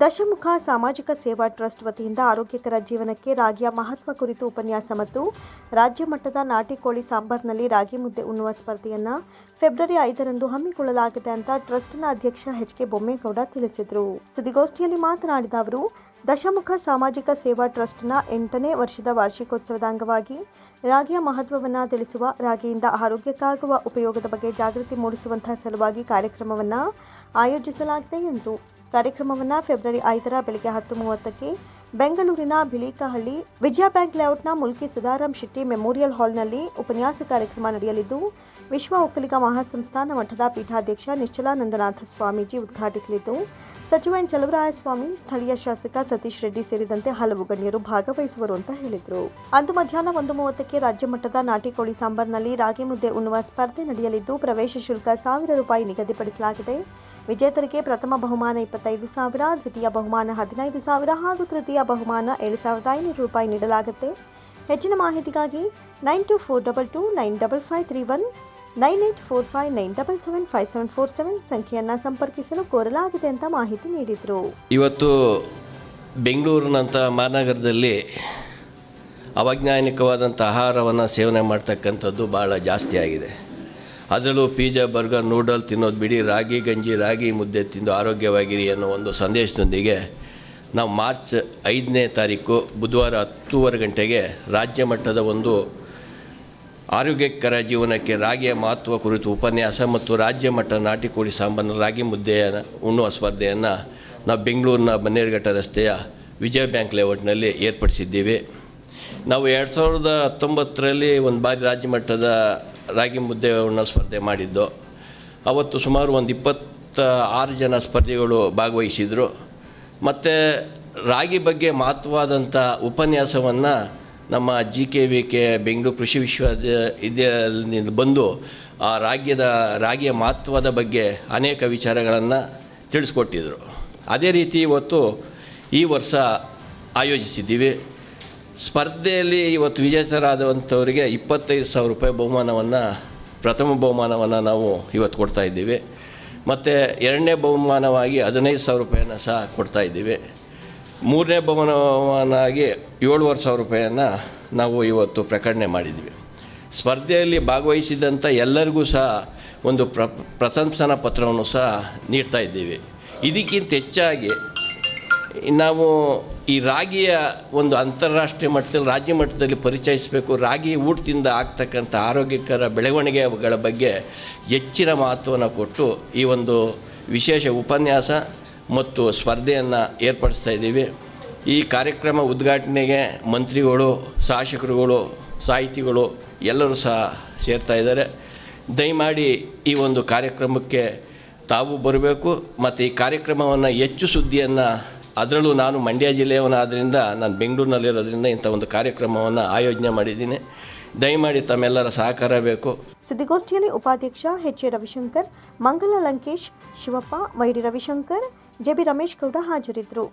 ದಶಮುಖ ಸಾಮಾಜಿಕ ಸೇವಾ ಟ್ರಸ್ಟ್ ವತಿಯಿಂದ ಆರೋಗ್ಯಕರ ಜೀವನಕ್ಕೆ ರಾಗಿಯ ಮಹತ್ವ ಕುರಿತು ಉಪನ್ಯಾಸ ಮತ್ತು ರಾಜ್ಯ ಮಟ್ಟದ ನಾಟಿ ಕೋಳಿ ಸಾಂಬಾರ್ನಲ್ಲಿ ರಾಗಿ ಮುದ್ದೆ ಉಣ್ಣುವ ಸ್ಪರ್ಧೆಯನ್ನು ಫೆಬ್ರವರಿ ಐದರಂದು ಹಮ್ಮಿಕೊಳ್ಳಲಾಗಿದೆ ಅಂತ ಟ್ರಸ್ಟ್ನ ಅಧ್ಯಕ್ಷ ಎಚ್ ಕೆ ಬೊಮ್ಮೇಗೌಡ ತಿಳಿಸಿದರು. ಸುದ್ದಿಗೋಷ್ಠಿಯಲ್ಲಿ ಮಾತನಾಡಿದ ಅವರು, ದಶಮುಖ ಸಾಮಾಜಿಕ ಸೇವಾ ಟ್ರಸ್ಟ್ನ ಎಂಟನೇ ವರ್ಷದ ವಾರ್ಷಿಕೋತ್ಸವದ ಅಂಗವಾಗಿ ರಾಗಿಯ ಮಹತ್ವವನ್ನು ತಿಳಿಸುವ, ರಾಗಿಯಿಂದ ಆರೋಗ್ಯಕ್ಕಾಗುವ ಉಪಯೋಗದ ಬಗ್ಗೆ ಜಾಗೃತಿ ಮೂಡಿಸುವಂತಹ ಸಲುವಾಗಿ ಕಾರ್ಯಕ್ರಮವನ್ನು ಆಯೋಜಿಸಲಾಗಿದೆ ಎಂದು ಕಾರ್ಯಕ್ರಮವನ್ನು ಫೆಬ್ರವರಿ ಐದರ ಬೆಳಗ್ಗೆ ಹತ್ತು ಮೂವತ್ತಕ್ಕೆ ಬೆಂಗಳೂರಿನ ಬಿಳಿಕಹಳ್ಳಿ ವಿಜಯ ಬ್ಯಾಂಕ್ ಲೇಔಟ್ನ ಮುಲ್ಕಿ ಸುಧಾರಾಮ್ ಶೆಟ್ಟಿ ಮೆಮೋರಿಯಲ್ ಹಾಲ್ನಲ್ಲಿ ಉಪನ್ಯಾಸ ಕಾರ್ಯಕ್ರಮ ನಡೆಯಲಿದ್ದು, ವಿಶ್ವ ಒಕ್ಕಲಿಗ ಮಹಾಸಂಸ್ಥಾನ ಮಠದ ಪೀಠಾಧ್ಯಕ್ಷ ನಿಶ್ಚಲಾನಂದನಾಥ ಸ್ವಾಮೀಜಿ ಉದ್ಘಾಟಿಸಲಿದ್ದು, ಸಚಿವ ಎನ್ ಚಲುವರಾಯಸ್ವಾಮಿ, ಸ್ಥಳೀಯ ಶಾಸಕ ಸತೀಶ್ ರೆಡ್ಡಿ ಸೇರಿದಂತೆ ಹಲವು ಗಣ್ಯರು ಭಾಗವಹಿಸುವರು ಅಂತ ಹೇಳಿದರು. ಅಂದು ಮಧ್ಯಾಹ್ನ ಒಂದು ಮೂವತ್ತಕ್ಕೆ ರಾಜ್ಯ ಮಟ್ಟದ ನಾಟಿ ಕೋಳಿ ಸಾಂಬಾರ್ನಲ್ಲಿ ರಾಗಿ ಮುದ್ದೆ ಉಣ್ಣುವ ಸ್ಪರ್ಧೆ ನಡೆಯಲಿದ್ದು, ಪ್ರವೇಶ ಶುಲ್ಕ ಸಾವಿರ ರೂಪಾಯಿ ನಿಗದಿಪಡಿಸಲಾಗಿದೆ. ವಿಜೇತರಿಗೆ ಪ್ರಥಮ ಬಹುಮಾನ ಇಪ್ಪತ್ತೈದು ಸಾವಿರ, ದ್ವಿತೀಯ ಬಹುಮಾನ ಹದಿನೈದು ಸಾವಿರ ಹಾಗೂ ತೃತೀಯ ಬಹುಮಾನ ಏಳು ಸಾವಿರದ ಐನೂರು ರೂಪಾಯಿ ನೀಡಲಾಗುತ್ತೆ. ಹೆಚ್ಚಿನ ಮಾಹಿತಿಗಾಗಿ nine two four double two nine double five three one, nine eight four five nine double seven five seven four seven ಸಂಖ್ಯೆಯನ್ನು ಸಂಪರ್ಕಿಸಲು ಕೋರಲಾಗಿದೆ ಅಂತ ಮಾಹಿತಿ ನೀಡಿದರು. ಇವತ್ತು ಬೆಂಗಳೂರಿನಂಥ ಮಹಾನಗರದಲ್ಲಿ ಅವೈಜ್ಞಾನಿಕವಾದಂಥ ಆಹಾರವನ್ನು ಸೇವನೆ ಮಾಡ್ತಕ್ಕಂಥದ್ದು ಭಾಳ ಜಾಸ್ತಿ ಆಗಿದೆ. ಅದರಲ್ಲೂ ಪಿಜ್ಜಾ, ಬರ್ಗರ್, ನೂಡಲ್ ತಿನ್ನೋದು ಬಿಡಿ. ರಾಗಿ ಗಂಜಿ, ರಾಗಿ ಮುದ್ದೆ ತಿಂದು ಆರೋಗ್ಯವಾಗಿರಿ ಅನ್ನೋ ಒಂದು ಸಂದೇಶದೊಂದಿಗೆ ನಾವು ಮಾರ್ಚ್ ಐದನೇ ತಾರೀಕು ಬುಧವಾರ ಹತ್ತೂವರೆ ಗಂಟೆಗೆ ರಾಜ್ಯ ಮಟ್ಟದ ಒಂದು ಆರೋಗ್ಯಕರ ಜೀವನಕ್ಕೆ ರಾಗಿಯ ಮಹತ್ವ ಕುರಿತು ಉಪನ್ಯಾಸ ಮತ್ತು ರಾಜ್ಯ ಮಟ್ಟ ನಾಟಿ ಕೋಳಿ ಸಾಂಬಾರು ರಾಗಿ ಮುದ್ದೆಯನ್ನು ಉಣ್ಣುವ ಸ್ಪರ್ಧೆಯನ್ನು ನಾವು ಬೆಂಗಳೂರಿನ ಬನ್ನೇರುಘಟ್ಟ ರಸ್ತೆಯ ವಿಜಯ ಬ್ಯಾಂಕ್ ಲೇಔಟ್ನಲ್ಲಿ ಏರ್ಪಡಿಸಿದ್ದೀವಿ. ನಾವು ಎರಡು ಸಾವಿರದ ಹತ್ತೊಂಬತ್ತರಲ್ಲಿ ಒಂದು ಬಾರಿ ರಾಜ್ಯ ಮಟ್ಟದ ರಾಗಿ ಮುದ್ದೆ ಉಣ್ಣೋ ಸ್ಪರ್ಧೆ ಮಾಡಿದ್ದು. ಅವತ್ತು ಸುಮಾರು ಒಂದು ಇಪ್ಪತ್ತ ಆರು ಜನ ಸ್ಪರ್ಧಿಗಳು ಭಾಗವಹಿಸಿದರು. ಮತ್ತು ರಾಗಿ ಬಗ್ಗೆ ಮಹತ್ವವಾದಂಥ ಉಪನ್ಯಾಸವನ್ನು ನಮ್ಮ G K V K Bengaluru ಕೃಷಿ ವಿಶ್ವವಿದ್ಯಾಲಯದಿಂದ ಬಂದು ಆ ರಾಗ್ಯದ, ರಾಗಿಯ ಮಹತ್ವದ ಬಗ್ಗೆ ಅನೇಕ ವಿಚಾರಗಳನ್ನು ತಿಳಿಸ್ಕೊಟ್ಟಿದ್ರು. ಅದೇ ರೀತಿ ಇವತ್ತು ಈ ವರ್ಷ ಆಯೋಜಿಸಿದ್ದೀವಿ. ಸ್ಪರ್ಧೆಯಲ್ಲಿ ಇವತ್ತು ವಿಜೇತರಾದಂಥವರಿಗೆ ಇಪ್ಪತ್ತೈದು ಸಾವಿರ ರೂಪಾಯಿ ಬಹುಮಾನವನ್ನು, ಪ್ರಥಮ ಬಹುಮಾನವನ್ನು ನಾವು ಇವತ್ತು ಕೊಡ್ತಾ ಇದ್ದೀವಿ. ಮತ್ತು ಎರಡನೇ ಬಹುಮಾನವಾಗಿ ಹದಿನೈದು ಸಾವಿರ ರೂಪಾಯಿನ ಸಹ ಕೊಡ್ತಾ ಇದ್ದೀವಿ. ಮೂರನೇ ಬಹುಮಾನವಾಗಿ ಏಳುವರೆ ಸಾವಿರ ರೂಪಾಯಿಯನ್ನು ನಾವು ಇವತ್ತು ಪ್ರಕಟಣೆ ಮಾಡಿದ್ವಿ ಸ್ಪರ್ಧೆಯಲ್ಲಿ ಭಾಗವಹಿಸಿದಂಥ ಎಲ್ಲರಿಗೂ ಸಹ ಒಂದು ಪ್ರ, ಪ್ರಶಂಸನಾ ಪತ್ರವನ್ನು ಸಹ ನೀಡ್ತಾ ಇದ್ದೀವಿ. ಇದಕ್ಕಿಂತ ಹೆಚ್ಚಾಗಿ ನಾವು ಈ ರಾಗಿಯ ಒಂದು ಅಂತಾರಾಷ್ಟ್ರೀಯ ಮಟ್ಟದಲ್ಲಿ, ರಾಜ್ಯ ಮಟ್ಟದಲ್ಲಿ ಪರಿಚಯಿಸಬೇಕು. ರಾಗಿ ಊಟದಿಂದ ಆಗ್ತಕ್ಕಂಥ ಆರೋಗ್ಯಕರ ಬೆಳವಣಿಗೆಗಳ ಬಗ್ಗೆ ಹೆಚ್ಚಿನ ಮಹತ್ವವನ್ನು ಕೊಟ್ಟು ಈ ಒಂದು ವಿಶೇಷ ಉಪನ್ಯಾಸ ಮತ್ತು ಸ್ಪರ್ಧೆಯನ್ನು ಏರ್ಪಡಿಸ್ತಾ ಇದ್ದೀವಿ. ಈ ಕಾರ್ಯಕ್ರಮ ಉದ್ಘಾಟನೆಗೆ ಮಂತ್ರಿಗಳು, ಶಾಸಕರುಗಳು, ಸಾಹಿತಿಗಳು ಎಲ್ಲರೂ ಸಹ ಸೇರ್ತಾ ಇದ್ದಾರೆ. ದಯಮಾಡಿ ಈ ಒಂದು ಕಾರ್ಯಕ್ರಮಕ್ಕೆ ತಾವು ಬರಬೇಕು. ಮತ್ತು ಈ ಕಾರ್ಯಕ್ರಮವನ್ನು ಹೆಚ್ಚು ಸುದ್ದಿಯನ್ನು ಅದರಲ್ಲೂ ನಾನು ಮಂಡ್ಯ ಜಿಲ್ಲೆಯವನಾದ್ದರಿಂದ ನಾನು ಬೆಂಗಳೂರಿನಲ್ಲಿರೋದ್ರಿಂದ ಇಂಥ ಒಂದು ಕಾರ್ಯಕ್ರಮವನ್ನು ಆಯೋಜನೆ ಮಾಡಿದ್ದೀನಿ. ದಯಮಾಡಿ ತಮ್ಮೆಲ್ಲರ ಸಹಕಾರ ಬೇಕು. ಸುದ್ದಿಗೋಷ್ಠಿಯಲ್ಲಿ ಉಪಾಧ್ಯಕ್ಷ H A Ravishankar, Mangala Lankesh, Shivappa, YD Ravishankar JB Ramesh Gowda ಹಾಜರಿದ್ದರು.